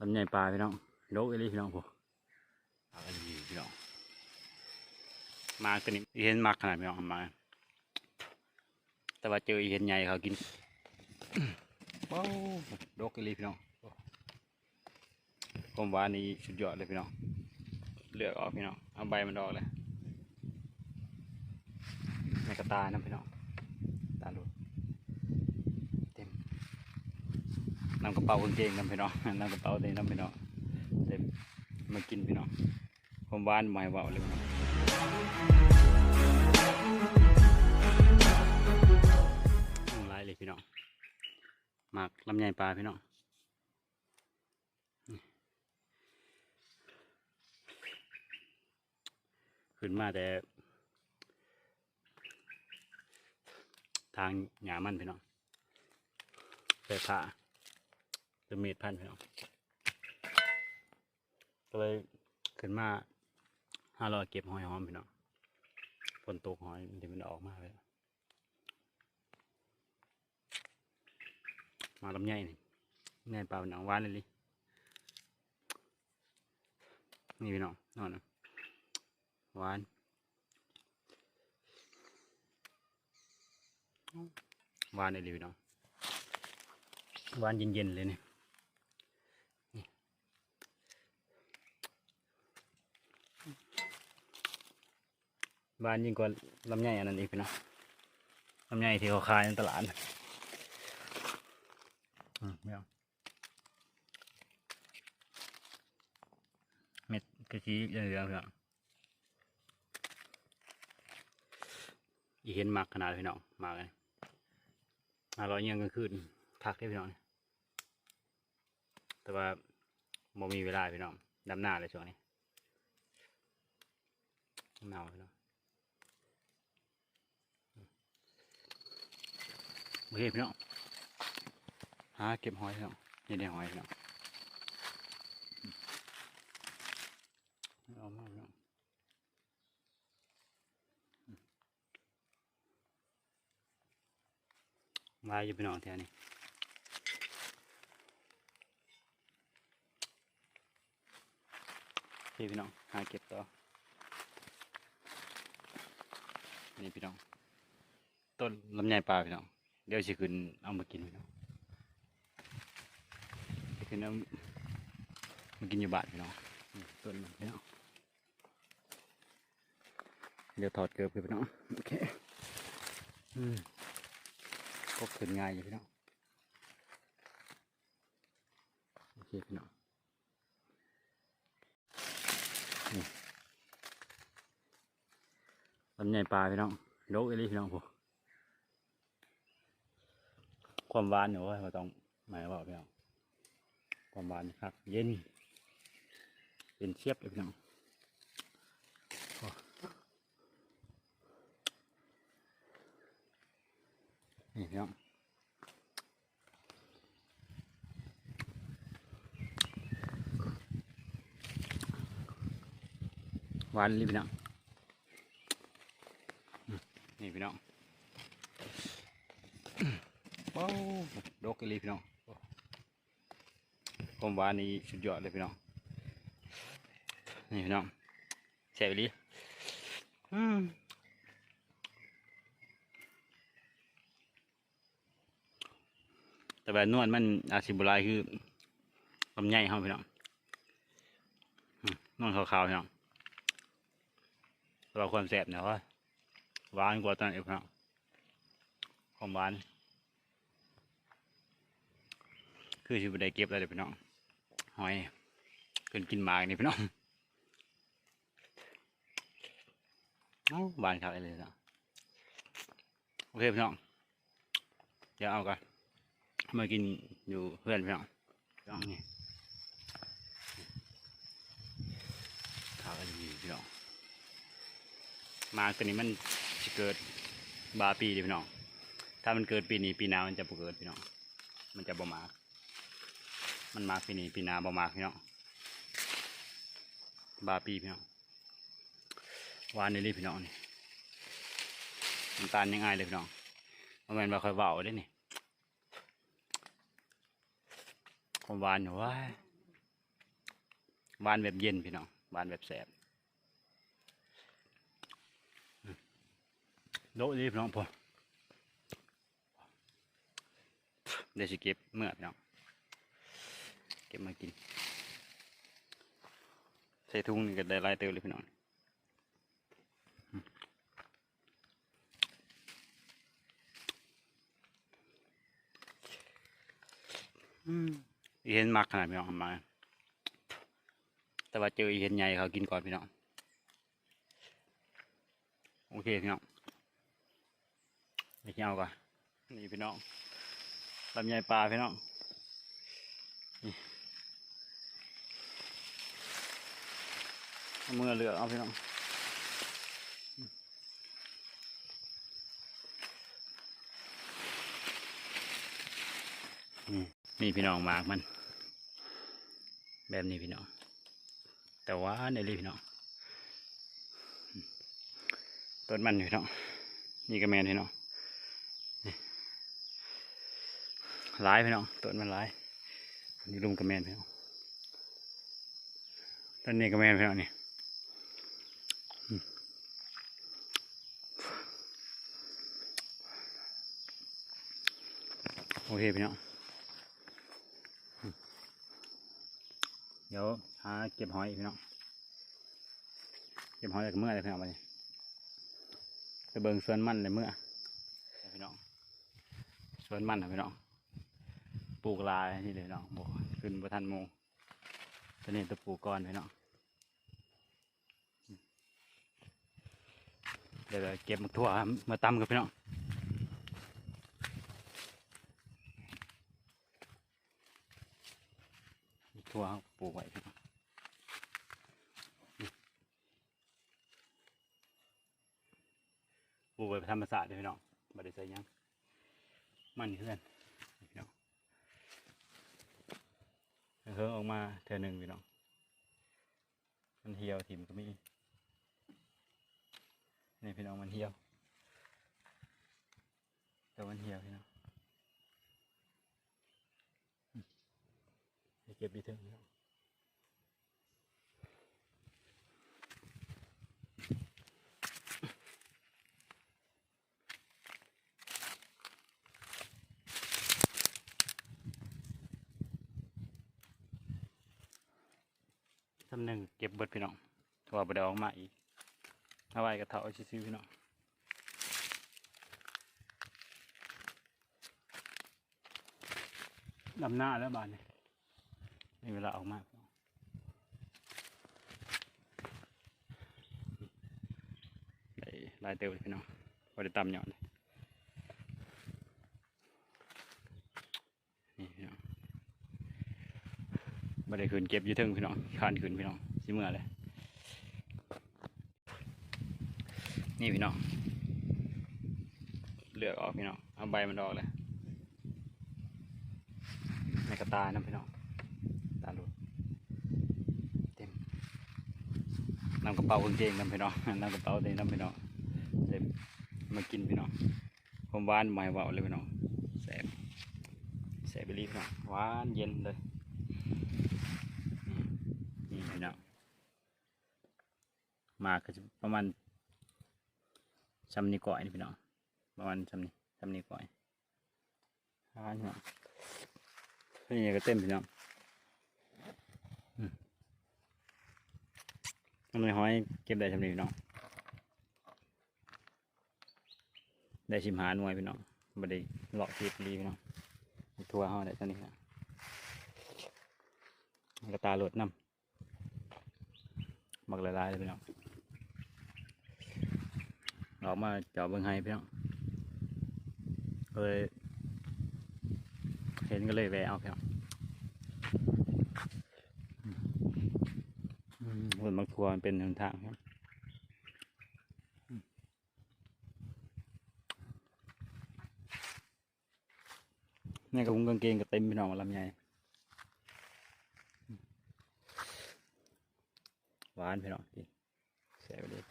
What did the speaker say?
ลำไยปลาพี่น้องโลกเอลี่พี่น้องผมเอาอันนี้พี่น้องมาตัวนี้เห็นมากขนาดพี่น้องมา แต่ว่าเจอเห็นใหญ่เขากินว้าวโลกเอลี่พี่น้องผมว่านี่สุดยอดเลยพี่น้องเลือกออกพี่น้องเอาใบมันออกเลยในกระตานะพี่น้องตาลุดเต็ม นำกระเป๋ากางเกงนำพี่น้องนำกระเป๋าเต็มนำพี่น้องเต็มมากินพี่น้องผมหวานหมายว่าเลยพี่น้องมหลายเลยพี่น้องหมากลำไยปลาพี่น้องขึ้นมาแต่ ทางหยามันพี่น้องแต่ผ้า เป็นมีดพันพี่น้องก็เลยขึ้นมาห้ารอยเก็บหอยหอมพี่น้องฝนตกหอยมันจะมันออกมาเลยมาลำไยนี่แน่เปล่าหนังวานเลยลินี่พี่น้องนอนนะหวานหวานเลยลิพี่น้องหวานเย็นๆเลยเนี่ย หวานยิ่งกว่าลำไยอันนั้นอีกนะลำไยที่เขาขายในตลาดอืมไม่เอาเม็ดกระชี้เหลืองๆพี่น้องอีเห็นหมักขนาดพี่น้องหมากเลยอร่อยยังกลางคืนพักได้พี่น้องแต่ว่าโมมีเวลาพี่น้องดำหน้าเลยช่วงนี้หนาวพี่น้องโอ เคพี่น้องหาเก็บหอยพี่น้องนี่ได้หอยพี่น้องเอามาพี่น้องมาอยู่พี่น้องแถวนี้พี่พี่น้องหาเก็บต่อนี่พี่น้องต้นลำไยปลาพี่น้อง เดี๋ยวจะขึ้นเอามากินพี่น้องจะขึ้นเอามากินอยู่บ้านพี่น้องนี่ต้นมันพี่น้องเดี๋ยวถอดเกลือพี่น้องโอเคอืมก็ขึ้นง่ายอยู่พี่น้องโอเคพี่น้องลำไยปลาพี่น้องโลกเอลี่พี่น้องผม ความหวานหนูว่าเราต้องหมายว่าพี่น้องความหวานครับ เย็นเย็นเชียบเลยพี่น้องนี่พี่น้องหวานเลยพี่น้องนี่พี่น้อง ว้าดอกกะลีพี่น้องความหวานนี่สุดยอดเลยพี่น้อง นี่พี่น้องแซ่บลีอืมแต่แบบนวลมันอาชิบุรายคือลำไยเขาพี่น้องนวลขาวๆพี่น้องเราความแซ่บเนี่ยว่าหวานกว่าตอนเอกเนาะความหวาน คือชิบได้เก็บอะไรเลยวพี่น้องหอยเกินกินหมากนี่พี่น้องเอ้าหวานครับไอ้เลยเนาะโอเคพี่น้องเดี๋ยวเอากันมากินอยู่เพื่อนพี่น้องพี่น้องนี่ข้าวอันนี้พี่น้องมาตัวนี้มันจะเกิดบาปีดีพี่น้องถ้ามันเกิดปีนี้ปีหน้ามันจะบ่เกิดพี่น้องมันจะบ่มาก มันมากปีนี้ปีหน้าบ่มากพี่น้องบาปีพี่น้องวานนี่เลยพี่น้องนี่น้ำตาลยังไงเลยพี่น้องมันแม่นว่าคอยเบาได้นี่ความหวานอยู่ว่าหวานแบบเย็นพี่น้องหวานแบบแสบโดะดีพี่น้องพอเดี๋ยวสิเก็บเมื่อพี่น้อง ก็บมากิน ใส่ถุงนี่ก็ได้ลายเติมเลยพี่น้องอีเห็นมักขนาดพี่น้องมา แต่ว่าเจออีเห็นใหญ่เขากินก่อนพี่น้อง โอเคพี่น้องไปเอาก่อนนี่พี่น้องลำไยปลาพี่น้องนี่ เมือเลือกเอาพี่น้องนี่พี่น้องหมากมัน แบบนี้พี่น้อง แต่ว่าในเลยพี่น้องต้นมันพี่น้องนี่ก็แมนพี่น้องหลายพี่น้องต้นมันหลายนี่ลุมก็แมนพี่น้องต้นนี้ก็แมนพี่น้องนี่อืมโอเคพี่น้องเดี๋ยวหาเก็บหอยพี่น้องเก็บหอยจากเมื่อไรพี่น้องไปไปเบิ่งสวนมันเลยเมื่อพี่น้องสวนมันนะพี่น้องปลูกลายนี่เลยพี่น้องบอกขึ้นประทันหมูตอนนี้ตัวปลูกก่อนพี่น้องเดี๋ยวเก็บมาทั่วมาตำกับพี่น้อง ทั่วปลูกไว้พี่น้องปลูกไว้ธรรมศาสตร์เลยพี่น้องบ่ได้ใส่หยังมันเพื่อนพี่น้องเฮิงออกมาเธอหนึ่งพี่น้องมันเหี่ยวถิ่มก็มีนี่พี่น้องมันเหี่ยวแต่มันเหี่ยวพี่น้องอืมไป เก็บดีเถอะเน้องทำหนึ่งเก็บเบิดพี่น้องถั่วบไดออกมาอีกเอาไว้กระเทาเอาซื้อๆพี่น้องดำหน้าแล้วบานนี่ย มีเวลาออกมาพี่น้องได้ลายเติมเลพี่น้องพอได้ตำหย่อนเลยนี่พี่น้องบ่ได้คืนเก็บอยู่เทึงพี่น้องขานคืนพี่น้องสิเมื่อเลยนี่พี่น้องเลือกออกพี่น้องเอาใบมันออกเลยในกระตานะพี่น้องตาหลุดเต็ม นำกระเป๋ากางเกงนำพี่น้องนำกระเป๋าเต็มนำพี่น้องเต็มมากินพี่น้องผมหวานใหม่เบาเลยพี่น้องแสบแสบไปรีพี่น้องหวานเย็นเลยนี่พี่น้องมาก็จะประมาณชำนี้ก่อยนี่พี่น้องประมาณชำนี้ชำนี้ก่อยอ่าพี่น้องนี่ก็เต็มพี่น้องอืม มันเลยห้อยเก็บได้ชำนี้พี่น้องได้ชิมหาหน่วยพี่น้องบ่ได้เลาะทีบดีพี่น้องทัวร์เฮาได้เท่านี้ครับกระตาหลดน้ำมักละลายเลยพี่น้องออกมาเจาะเบิ้งไห้พี่น้องก็เลยเห็นก็เลยแวะเอาพี่น้องอืม อืมบนบางทัวร์มันเป็นหนทางครับอืมนี่กระพุ้งกางเกงก็เต็มพี่น้องลำไยหวานพี่น้องกินแซ่บเลย